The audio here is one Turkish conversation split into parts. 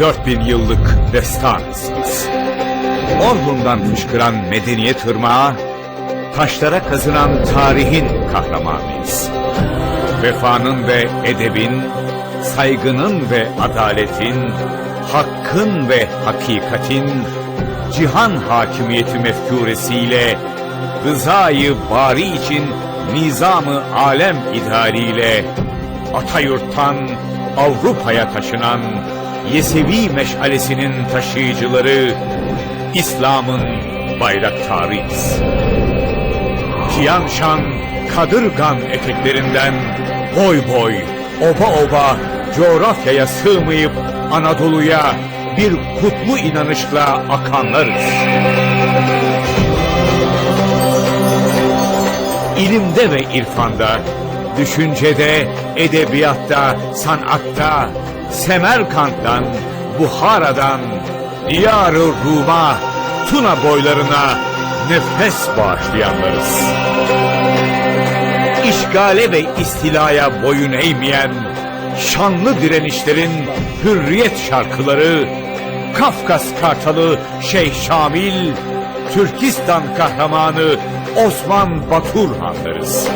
Dört bin yıllık destanısınız. Orhun'dan fışkıran medeniyet ırmağı, taşlara kazınan tarihin kahramanıyız. Vefanın ve edebin, saygının ve adaletin, hakkın ve hakikatin, cihan hakimiyeti mefkuresiyle, rızayı bari için nizamı alem idealiyle, Atayurt'tan Avrupa'ya taşınan Yesevi meşalesinin taşıyıcıları, İslam'ın bayraktarıyız. Tiyan şan, kadırgan eteklerinden boy boy, oba oba coğrafyaya sığmayıp Anadolu'ya bir kutlu inanışla akanlarız. İlimde ve irfanda, düşüncede, edebiyatta, sanatta, Semerkant'tan, Buhara'dan, Diyar-ı Rum'a, Tuna boylarına nefes bağışlayanlarız. İşgale ve istilaya boyun eğmeyen, şanlı direnişlerin hürriyet şarkıları, Kafkas Kartalı Şeyh Şamil, Türkistan kahramanı Osman Baturhanlarız.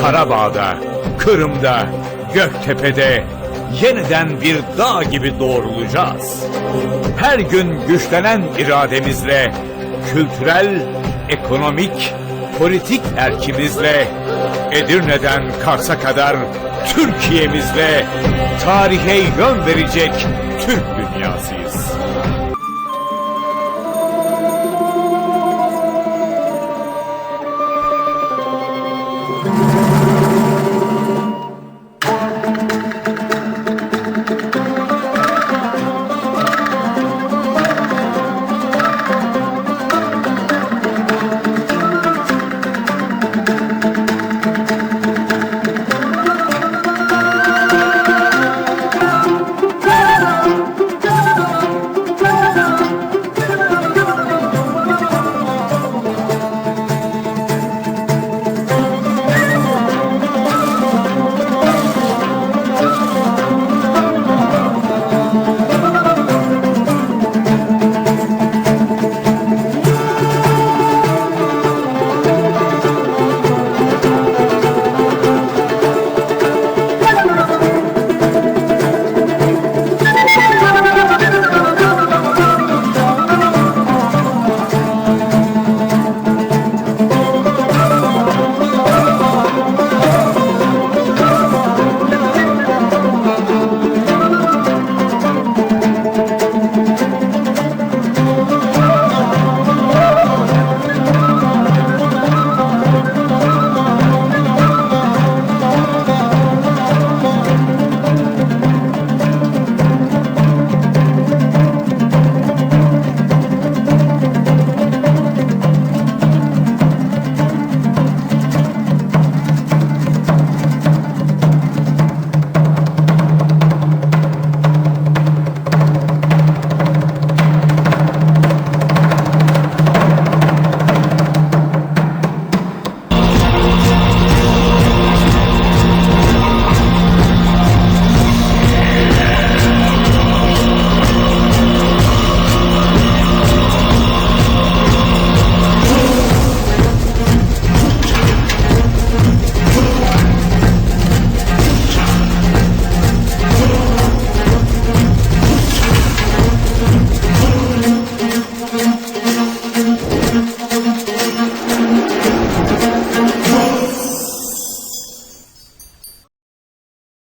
Karabağ'da, Kırım'da, Göktepe'de yeniden bir dağ gibi doğrulacağız. Her gün güçlenen irademizle, kültürel, ekonomik, politik erkimizle, Edirne'den Kars'a kadar Türkiye'mizle tarihe yön verecek Türk dünyasıyız.